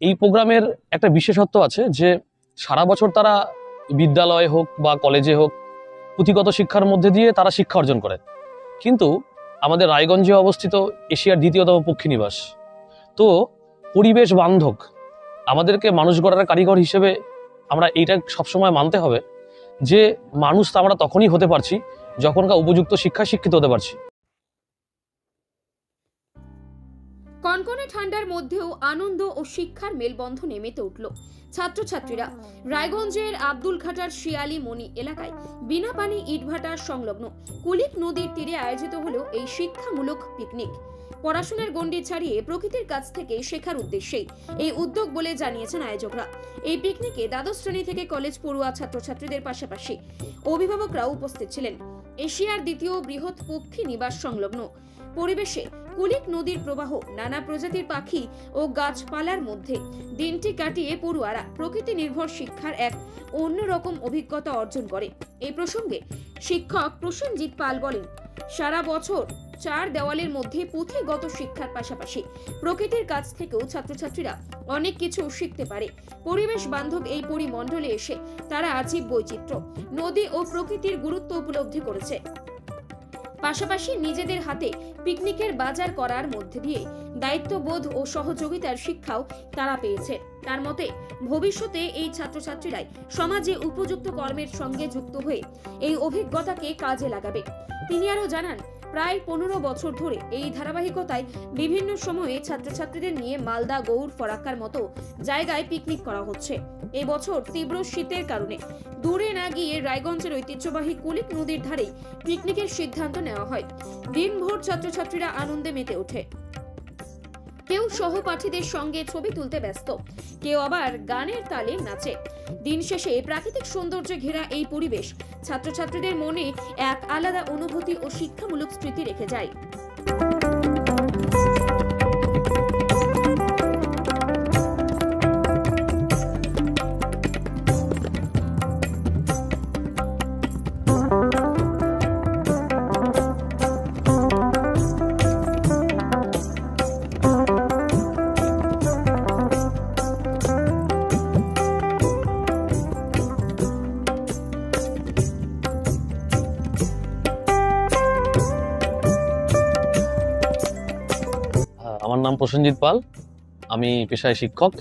এই প্রোগ্রামের একটা বিশেষত্ব আছে যে সারা বছর তারা বিদ্যালয়ে হোক বা কলেজে হোক, পুঁথিগত শিক্ষার মধ্যে দিয়ে তারা শিক্ষা অর্জন করে। কিন্তু আমাদের রায়গঞ্জে অবস্থিত এশিয়ার দ্বিতীয়তম পক্ষীনিবাস তো পরিবেশ বান্ধব, আমাদেরকে মানুষ গড়ার কারিগর হিসেবে আমরা এইটা সবসময় মানতে হবে যে মানুষ তো আমরা তখনই হতে পারছি যখনকার উপযুক্ত শিক্ষায় শিক্ষিত হতে পারছি। কনকনে ঠান্ডার মধ্যেও আনন্দ ও শিক্ষার মেলবন্ধনে মেতে উঠল। ছাত্রছাত্রীরা রায়গঞ্জের আব্দুল ঘাটার শিয়ালি মণি এলাকায় বিনা পানি ইটভাটার সংলগ্ন কুলিক নদীর তীরে আয়োজিত হলো এই শিক্ষামূলক পিকনিক। পড়াশোনার গণ্ডি ছাড়িয়ে প্রকৃতির কাছ থেকে শেখার উদ্দেশ্যেই এই উদ্যোগ বলে জানিয়েছেন আয়োজকরা। এই পিকনিকে দ্বাদশ শ্রেণি থেকে কলেজ পড়ুয়া ছাত্রছাত্রীদের পাশাপাশি অভিভাবকরাও উপস্থিত ছিলেন। এশিয়ার দ্বিতীয় বৃহৎ পক্ষী নিবাস সংলগ্ন। পরিবেশে কুলিক নদীর প্রবাহ, নানা প্রজাতির পাখি ও গাছপালার মধ্যে দিনটি কাটিয়ে পড়ুয়ারা প্রকৃতি নির্ভর শিক্ষার এক অন্যরকম অভিজ্ঞতা অর্জন করে। এই প্রসঙ্গে শিক্ষক প্রসেনজিৎ পাল বলেন, সারা বছর চার দেওয়ালের মধ্যে পুঁথিগত শিক্ষার পাশাপাশি প্রকৃতির কাছ থেকেও ছাত্রছাত্রীরা অনেক কিছু শিখতে পারে। পরিবেশ বান্ধব এই পরিমণ্ডলে এসে তারা আজীব বৈচিত্র্য। নদী ও প্রকৃতির গুরুত্ব উপলব্ধি করেছে। পাশাপাশি নিজেদের হাতে পিকনিকের বাজার করার মধ্যে দিয়ে দায়িত্ববোধ ও সহযোগিতার শিক্ষাও তারা পেয়েছে তার মতে, ভবিষ্যতে এই ছাত্রছাত্রীরাই সমাজে উপযুক্ত কর্মের সঙ্গে যুক্ত হয়ে এই অভিজ্ঞতাকে কাজে লাগাবে। তিনি আরও জানান, প্রায় পনেরো বছর ধরে এই ধারাবাহিকতায় বিভিন্ন সময়ে ছাত্রছাত্রীদের নিয়ে মালদা গৌড় ফরাক্কার মতো জায়গায় পিকনিক করা হচ্ছে। এবছর তীব্র শীতের কারণে। দূরে না গিয়ে রায়গঞ্জের ঐতিহ্যবাহী কুলিক নদীর ধারেই পিকনিকের সিদ্ধান্ত নেওয়া হয়। দিনভর ছাত্রছাত্রীরা আনন্দে মেতে ওঠে। কেউ সহপাঠীদের সঙ্গে ছবি তুলতে ব্যস্ত। কেউ আবার গানের তালে নাচে। দিন শেষে প্রাকৃতিক সৌন্দর্যে ঘেরা এই পরিবেশ ছাত্রছাত্রীদের মনে এক আলাদা অনুভূতি ও শিক্ষামূলক স্মৃতি রেখে যায়। নাম প্রসেনজিৎ পাল। আমি পেশায় শিক্ষক।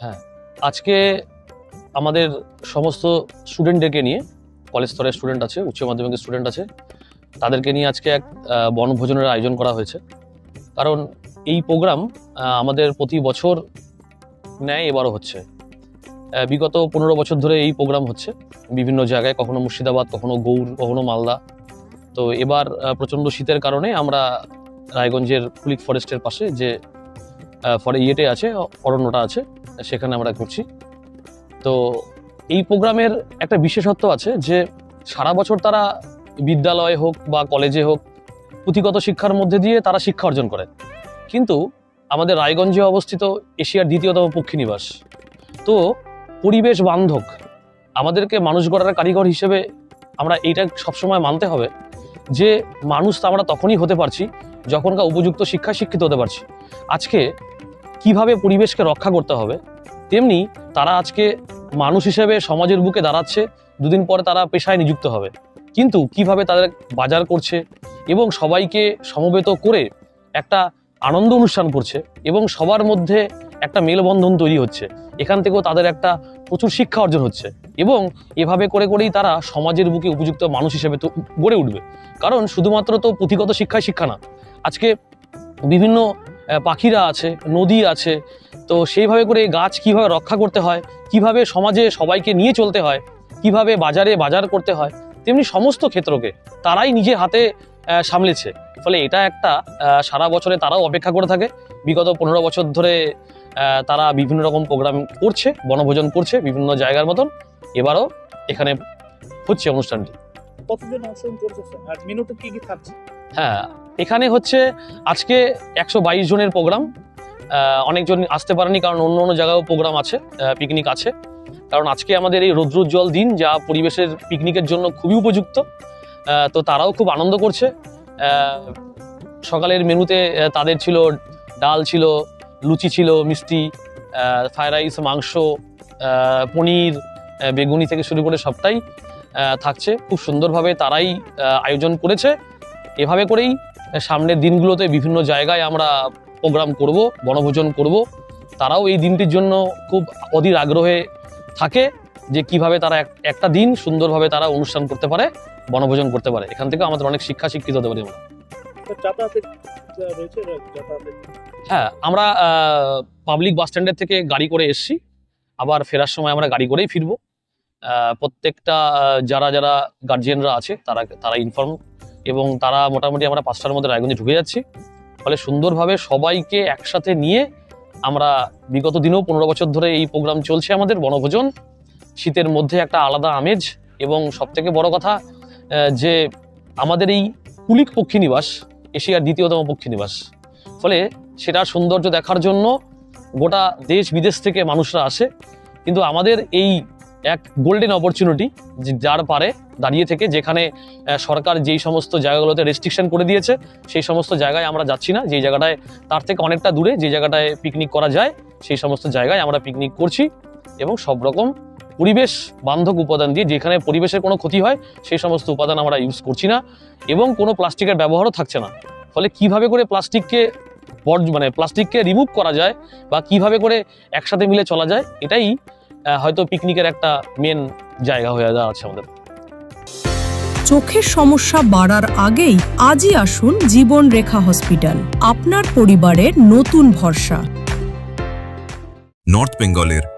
হ্যাঁ আজকে আমাদের সমস্ত স্টুডেন্টদেরকে নিয়ে, কলেজ স্তরের স্টুডেন্ট আছে, উচ্চ মাধ্যমিকের স্টুডেন্ট আছে, তাদেরকে নিয়ে আজকে এক বনভোজনের আয়োজন করা হয়েছে। কারণ এই প্রোগ্রাম আমাদের প্রতি বছর ন্যায় এবারও হচ্ছে। বিগত পনেরো বছর ধরে এই প্রোগ্রাম হচ্ছে। বিভিন্ন জায়গায়, কখনো মুর্শিদাবাদ, কখনো গৌড়, কখনো মালদা। তো এবার প্রচণ্ড শীতের কারণে আমরা রায়গঞ্জের কুলিক ফরেস্টের পাশে যে ফরে ইয়েটে আছে, অরণ্যটা আছে, সেখানে আমরা করছি তো এই প্রোগ্রামের একটা বিশেষত্ব আছে যে, সারা বছর তারা বিদ্যালয়ে হোক বা কলেজে হোক, পুঁথিগত শিক্ষার মধ্যে দিয়ে তারা শিক্ষা অর্জন করে। কিন্তু আমাদের রায়গঞ্জে অবস্থিত এশিয়ার দ্বিতীয়তম পক্ষীনিবাস তো পরিবেশ বান্ধব, আমাদেরকে মানুষ গড়ার কারিগর হিসেবে আমরা এইটা সবসময় মানতে হবে যে মানুষ তো আমরা তখনই হতে পারছি যখনকার উপযুক্ত শিক্ষায় শিক্ষিত হতে পারছি। আজকে কীভাবে পরিবেশকে রক্ষা করতে হবে, তেমনি তারা আজকে মানুষ হিসেবে সমাজের বুকে দাঁড়াচ্ছে, দুদিন পরে তারা পেশায় নিযুক্ত হবে। কিন্তু কীভাবে তাদের বাজার করছে এবং সবাইকে সমবেত করে একটা আনন্দ অনুষ্ঠান করছে এবং সবার মধ্যে একটা মেলবন্ধন তৈরি হচ্ছে। এখান থেকেও তাদের একটা প্রচুর শিক্ষা অর্জন হচ্ছে। এবং এভাবে করে করেই তারা সমাজের বুকে উপযুক্ত মানুষ হিসেবে তো গড়ে উঠবে। কারণ শুধুমাত্র তো পুঁথিগত শিক্ষায় শিক্ষা না। আজকে বিভিন্ন পাখিরা আছে, নদী আছে। তো সেইভাবে করে গাছ কীভাবে রক্ষা করতে হয়, কীভাবে সমাজে সবাইকে নিয়ে চলতে হয়, কীভাবে বাজারে বাজার করতে হয়, তেমনি সমস্ত ক্ষেত্রকে তারাই নিজে হাতে সামলেছে। ফলে এটা একটা সারা বছরে তারাও অপেক্ষা করে থাকে। বিগত পনেরো বছর ধরে তারা বিভিন্ন রকম প্রোগ্রাম করছে বনভোজন করছে বিভিন্ন জায়গার মতন। এবারও এখানে হচ্ছে অনুষ্ঠানটি। কতজন অংশগ্রহণ করতেছে আর মেনুতে কি কি থাকছে? হ্যাঁ এখানে হচ্ছে আজকে একশো বাইশ জনের প্রোগ্রাম অনেকজন আসতে পারেনি কারণ অন্য অন্য জায়গায়ও প্রোগ্রাম আছে পিকনিক আছে। কারণ আজকে আমাদের এই রৌদ্রোজ্জ্বল দিন যা পরিবেশের পিকনিকের জন্য খুবই উপযুক্ত। তো তারাও খুব আনন্দ করছে। সকালের মেনুতে তাদের ছিল ডাল ছিল লুচি ছিল, মিষ্টি ফ্রাইড রাইস, মাংস পনির বেগুনি থেকে শুরু করে সবটাই থাকছে। খুব সুন্দরভাবে তারাই আয়োজন করেছে। এভাবে করেই সামনের দিনগুলোতে বিভিন্ন জায়গায় আমরা প্রোগ্রাম করব, বনভোজন করব। তারাও এই দিনটির জন্য খুব অধীর আগ্রহে থাকে যে কীভাবে তারা এক- একটা দিন সুন্দরভাবে তারা অনুষ্ঠান করতে পারে, বনভোজন করতে পারে। এখান থেকে আমাদের অনেক শিক্ষা শিক্ষিত হতে পারি আমরা। হ্যাঁ আমরা পাবলিক বাস স্ট্যান্ডের থেকে গাড়ি করে এসছি। আবার ফেরার সময় আমরা গাড়ি করেই ফিরবো। প্রত্যেকটা যারা যারা গার্জিয়ানরা আছে, তারা তারা ইনফর্ম এবং তারা মোটামুটি আমরা পাঁচটার মধ্যে রায়গঞ্জে ঢুকে যাচ্ছি। ফলে সুন্দরভাবে সবাইকে একসাথে নিয়ে আমরা বিগত দিনেও পনেরো বছর ধরে এই প্রোগ্রাম চলছে আমাদের বনভোজন। শীতের মধ্যে একটা আলাদা আমেজ, এবং সবথেকে বড় কথা যে আমাদের এই কুলিক পক্ষী নিবাস এশিয়ার দ্বিতীয়তম পক্ষী নিবাস ফলে সেটার সৌন্দর্য দেখার জন্য গোটা দেশ বিদেশ থেকে মানুষরা আসে। কিন্তু আমাদের এই এক গোল্ডেন অপরচুনিটি যার পারে দাঁড়িয়ে থেকে যেখানে সরকার যেই সমস্ত জায়গাগুলোতে রেস্ট্রিকশন করে দিয়েছে, সেই সমস্ত জায়গায় আমরা যাচ্ছি না। যেই জায়গাটায় তার থেকে অনেকটা দূরে যে জায়গাটায় পিকনিক করা যায়, সেই সমস্ত জায়গায় আমরা পিকনিক করছি এবং সব রকম পরিবেশ বান্ধব উপাদান দিয়ে যেখানে পরিবেশের কোনো ক্ষতি হয় সেই সমস্ত উপাদান আমরা ইউজ করছি না এবং কোনো প্লাস্টিকের ব্যবহারও থাকছে না। ফলে কীভাবে করে প্লাস্টিককে বর্জ- মানে প্লাস্টিককে রিমুভ করা যায় বা কীভাবে করে একসাথে মিলে চলা যায় এটাই হয়তো পিকনিকের একটা মেন জায়গা হয়ে দাঁড়াচ্ছে আমাদের। চোখের সমস্যা বাড়ার আগেই আজই আসুন জীবন রেখা হসপিটাল আপনার পরিবারের নতুন ভরসা। নর্থ বেঙ্গলের